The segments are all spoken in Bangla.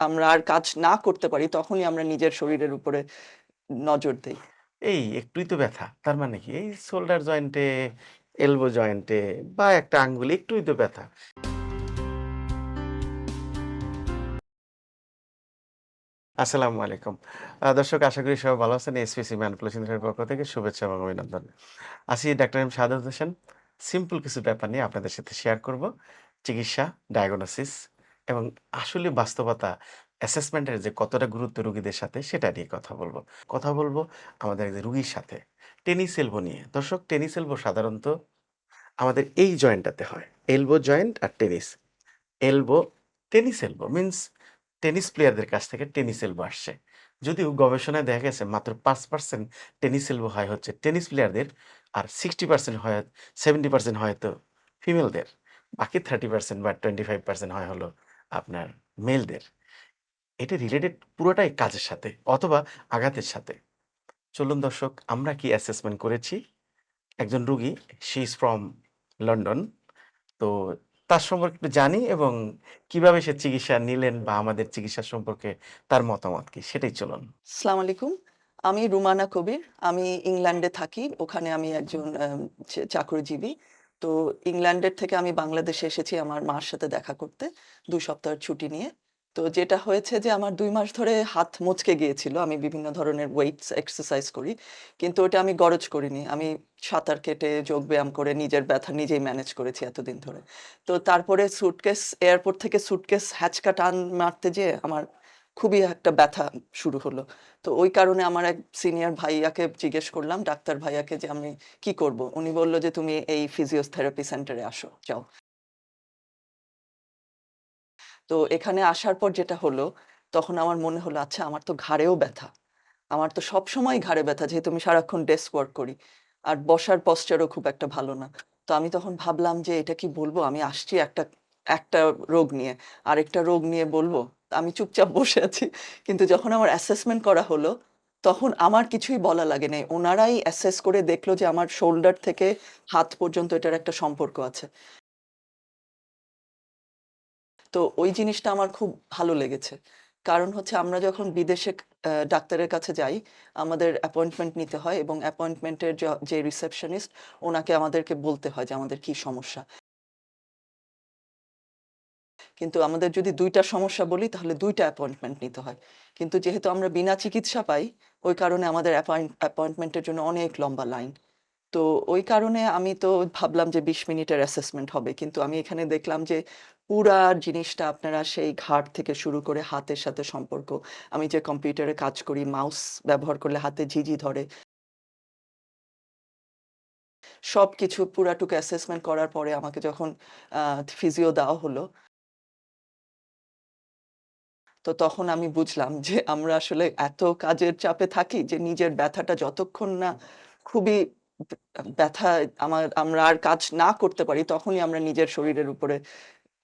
আমরা আর কাজ না করতে পারি, তখনই আমরা নিজের শরীরের উপরে নজর দেই। এই একটুই তো ব্যথা, তার মানে কি? এই শোল্ডার জয়েন্টে এলবো জয়েন্টে বা একটা আঙ্গুলে একটুই তো ব্যথা। আসসালামু আলাইকুম। দর্শক, আশা করি সবাই ভালো আছেন। এসপিসি ম্যানিপুলেশন পক্ষ থেকে শুভেচ্ছা এবং অভিনন্দন। আসি ডাক্তার এম শাহাদ হোসেন। সিম্পল কিছু ব্যাপার নিয়ে আপনাদের সাথে শেয়ার করব। চিকিৎসা ডায়াগনোসিস এবং আসলে বাস্তবতা অ্যাসেসমেন্টের যে কতটা গুরুত্ব রুগীদের সাথে, সেটা নিয়ে কথা বলব। কথা বলব আমাদের একজন রুগীর সাথে। টেনিস এলবো নিয়ে। দর্শক, টেনিস এলবো সাধারণত আমাদের এই জয়েন্টটাতে হয়। এলবো জয়েন্ট আর tennis. Elbow tennis elbow means tennis প্লেয়ারদের কাছ থেকে টেনিস এলবো আসছে। যদিও গবেষণায় দেখা গেছে মাত্র পাঁচ পার্সেন্ট টেনিস এলবো হয় হচ্ছে টেনিস প্লেয়ারদের আর সিক্সটি পার্সেন্ট হয় সেভেন্টি পার্সেন্ট হয়তো ফিমেলদের বাকি থার্টি পার্সেন্ট বা টোয়েন্টি ফাইভ পার্সেন্ট হয় হলো আপনার মেলদের। এটা রিলেটেড পুরোটাই কাজের সাথে অথবা আঘাতের সাথে। চলুন দর্শক, আমরা কি অ্যাসেসমেন্ট করেছি? একজন রুগী শি ইজ ফ্রম লন্ডন তো তার সম্পর্কে একটু জানি এবং কীভাবে সে চিকিৎসা নিলেন বা আমাদের চিকিৎসা সম্পর্কে তার মতামত কি? সেটাই চলুন। আসসালামু আলাইকুম। আমি রুমানা কবির। আমি ইংল্যান্ডে থাকি। ওখানে আমি একজন চাকরিজীবী। তো ইংল্যান্ডের থেকে আমি বাংলাদেশে এসেছি আমার মার সাথে দেখা করতে দুই সপ্তাহের ছুটি নিয়ে। তো যেটা হয়েছে যে আমার দুই মাস ধরে হাত মুচকে গিয়েছিল, আমি বিভিন্ন ধরনের ওয়েটস এক্সারসাইজ করি, কিন্তু ওটা আমি গরজ করিনি। আমি সাঁতার কেটে, যোগ ব্যায়াম করে নিজের ব্যথা নিজেই ম্যানেজ করেছি এতদিন ধরে। তো তারপরে সুটকেস এয়ারপোর্ট থেকে সুটকেস হ্যাচকা টান মারতে যেয়ে আমার খুবই একটা ব্যথা শুরু হলো। তো ওই কারণে আমার এক সিনিয়র ভাইয়াকে জিজ্ঞেস করলাম, ডাক্তার ভাইয়াকে যে আমি কি করব? উনি বলল যে, তুমি এই ফিজিওথেরাপি সেন্টারে আসো, যাও। তো এখানে আসার পর যেটা হলো, তখন আমার মনে হলো আচ্ছা আমার তো ঘাড়েও ব্যথা। আমার তো সব সময় ঘাড়ে ব্যথা, যেহেতু আমি সারাক্ষণ ডেস্ক ওয়ার্ক করি। আর বসার পশ্চারও খুব একটা ভালো না। তো আমি তখন ভাবলাম যে, এটা কি বলব? আমি আসছি একটা একটা রোগ নিয়ে। আরেকটা রোগ নিয়ে বলব? আমি চুপচাপ বসে আছি। কিন্তু যখন আমার অ্যাসেসমেন্ট করা হলো, তখন আমার কিছুই বলা লাগে নাই। ওনারাই অ্যাসেস করে দেখল যে আমার শোল্ডার থেকে হাত পর্যন্ত এটার একটা সম্পর্ক আছে। তো ওই জিনিসটা আমার খুব ভালো লেগেছে। কারণ হচ্ছে আমরা যখন বিদেশে ডাক্তারের কাছে যাই, আমাদের অ্যাপয়েন্টমেন্ট নিতে হয় এবং অ্যাপয়েন্টমেন্টের যে রিসেপশনিস্ট ওনাকে আমাদেরকে বলতে হয় যে আমাদের কি সমস্যা। কিন্তু আমাদের যদি দুইটা সমস্যা বলি, তাহলে দুইটা অ্যাপয়েন্টমেন্ট নিতে হয়। কিন্তু যেহেতু আমরা বিনা চিকিৎসা পাই, ওই কারণে আমাদের অ্যাপয়েন্টমেন্টের জন্য অনেক লম্বা লাইন তো ওই কারণে আমি তো ভাবলাম যে বিশ মিনিটের অ্যাসেসমেন্ট হবে। কিন্তু আমি এখানে দেখলাম যে পুরা জিনিসটা আপনারা সেই ঘাট থেকে শুরু করে হাতের সাথে সম্পর্ক। আমি যে কম্পিউটারে কাজ করি মাউস ব্যবহার করলে হাতে ঝিঝি ধরে। সব কিছু পুরাটুকু অ্যাসেসমেন্ট করার পরে আমাকে যখন ফিজিও দেওয়া হলো তো তখন আমি বুঝলাম যে আমরা আসলে এত কাজের চাপে থাকি যে নিজের ব্যথাটা যতক্ষণ না খুবই ব্যথা আমার আমরা আর কাজ না করতে পারি তখনই আমরা নিজের শরীরের উপরে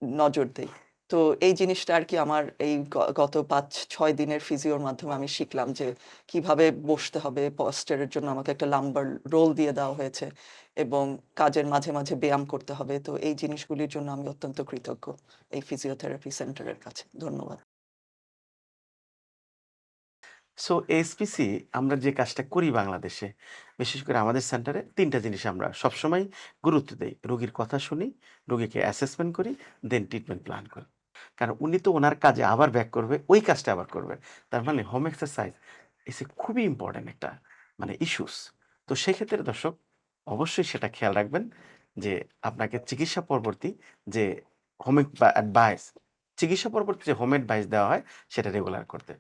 নজর দেই। তো এই জিনিসটা আর কি আমার এই গত পাঁচ ছয় দিনের ফিজিওর মাধ্যমে আমি শিখলাম যে কীভাবে বসতে হবে পস্টারের জন্য আমাকে একটা লাম্বার রোল দিয়ে দেওয়া হয়েছে এবং কাজের মাঝে মাঝে ব্যায়াম করতে হবে। তো এই জিনিসগুলির জন্য আমি অত্যন্ত কৃতজ্ঞ এই ফিজিওথেরাপি সেন্টারের কাছে। ধন্যবাদ। সো এসপিসি আমরা যে কাজটা করি বাংলাদেশে, বিশেষ করে আমাদের সেন্টারে তিনটা জিনিস আমরা সবসময় গুরুত্ব দেই। রোগীর কথা শুনি, রোগীকে অ্যাসেসমেন্ট করি দেন ট্রিটমেন্ট প্ল্যান করি। কারণ উনি তো ওনার কাজে আবার ব্যাক করবে, ওই কাজটা আবার করবে। তার মানে হোম এক্সারসাইজ ইস এ খুবই ইম্পর্ট্যান্ট একটা মানে ইস্যুস তো সেক্ষেত্রে দর্শক, অবশ্যই সেটা খেয়াল রাখবেন যে আপনাকে চিকিৎসা পরবর্তী যে হোম অ্যাডভাইস চিকিৎসা পরবর্তী যে হোম অ্যাডভাইস দেওয়া হয়, সেটা রেগুলার করতে।